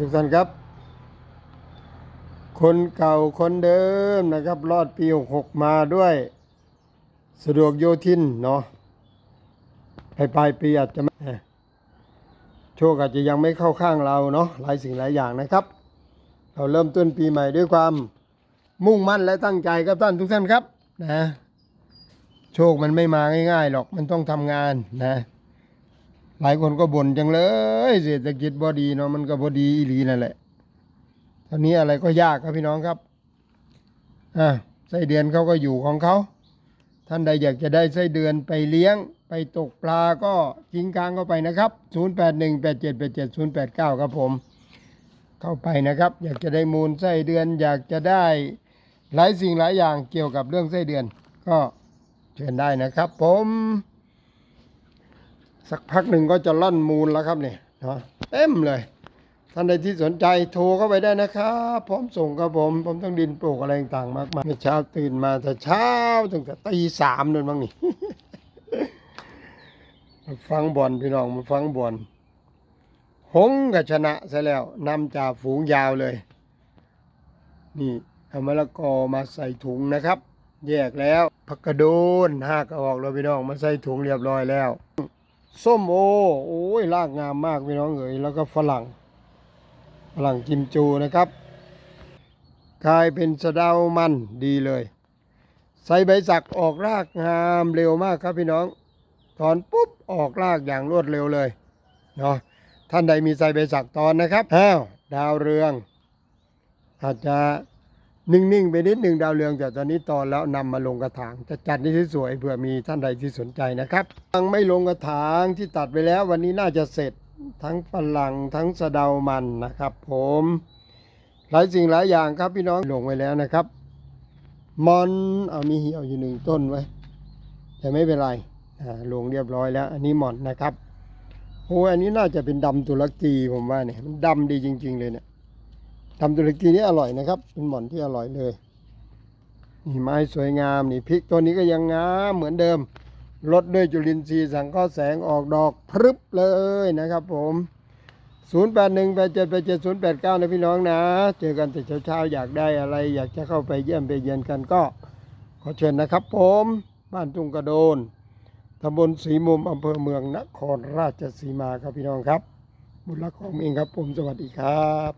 ทุกท่านครับ คนเก่าคนเดิมนะครับ รอดปีหกมาด้วย สะดวกโยธินเนาะปลายปลายปีอาจจะไม่โชคอาจจะยังไม่เข้าข้างเราเนาะหลายสิ่งหลายอย่างนะครับ เราเริ่มต้นปีใหม่ด้วยความมุ่งมั่นและตั้งใจครับท่านทุกท่านครับนะโชคมันไม่มาง่ายๆหรอกมันต้องทำงานนะ หลายคนก็บ่นจังเลยเศรษฐกิจบอดีเนาะมันก็บอดีอีหลีนั่นแหละตอนนี้อะไรก็ยากครับพี่น้องครับอ่าไส้เดือนเขาก็อยู่ของเขาท่านใดอยากจะได้ไส้เดือนไปเลี้ยงไปตกปลาก็กิงกลางเข้าไปนะครับ 0818787089 ครับผม เข้าไปนะครับ อยากจะได้มูลไส้เดือน อยากจะได้หลายสิ่งหลายอย่างเกี่ยวกับเรื่องไส้เดือน ก็เชิญได้นะครับผม สักพักหนึ่งก็จะล่อนมูลแล้วครับเนี่ยเนาะเต็มเลย ท่านใดที่สนใจโทรเข้าไปได้นะครับพร้อมส่งครับผมผมต้องดินปลูกอะไรต่างๆมากมายเมื่อเช้าตื่นมาแต่เช้าตั้งแต่ตีสามนั่นบ้างนี่ฟังบอลพี่น้องมาฟังบอลหงกับชนะซะแล้วนำจ่าฝูงยาวเลย นี่เอามะละกอมาใส่ถุงนะครับ แยกแล้วผักกระโดนหักอออกแล้วพี่น้องมาใส่ถุงเรียบร้อยแล้ว ส้มโอ โอ้ยรากงามมากพี่น้องเอ๋ยแล้วก็ฝรั่ง ฝรั่งกิมจูนะครับกลายเป็นสะเดามันดีเลย ใส่ใบสักออกรากงามเร็วมากครับพี่น้อง ถอนปุ๊บออกรากอย่างรวดเร็วเลยเนาะท่านใดมีใส่ใบสักตอนนะครับอ้าวดาวเรือง อาจจะ นิ่งๆไปนิดหนึ่งดาวเรืองแต่ตอนนี้ตอนแล้วนำมาลงกระถางจะจัดนี่สวยเผื่อมีท่านใดที่สนใจนะครับยังไม่ลงกระถางที่ตัดไปแล้ว วันนี้น่าจะเสร็จทั้งฝรั่งทั้งสะเดามันนะครับ ผมหลายสิ่งหลายอย่างครับพี่น้องลงไว้แล้วนะครับมอนเอามีเหี่ยวอยู่หนึ่งต้นไว้ แต่ไม่เป็นไรลงเรียบร้อยแล้ว อันนี้มอนนะครับโอ้อันนี้น่าจะเป็นดำตุรกีผมว่าเนี่ยมันดำดีจริง ๆ เลยเนี่ย ทำตุรกีนี่อร่อยนะครับ เป็นหม่อนที่อร่อยเลยนี่ไม้สวยงามนี่พริกตัวนี้ก็ยังงามเหมือนเดิมลดด้วยจุลินทรีย์สังเคราะห์แสงออกดอกพรึบเลยนะครับผม 0 8 1 8 7 8 7 0 8 9 นะพี่น้องนะ เจอกันแต่เช้าๆอยากได้อะไร อยากจะเข้าไปเยี่ยมไปเยียนกันก็ ขอเชิญนะครับผม บ้านทุ่งกระโดนตำบลศรีมุมอำเภอเมืองนครราชสีมาครับพี่น้องครับ บุญรักของเองครับผมสวัสดีครับ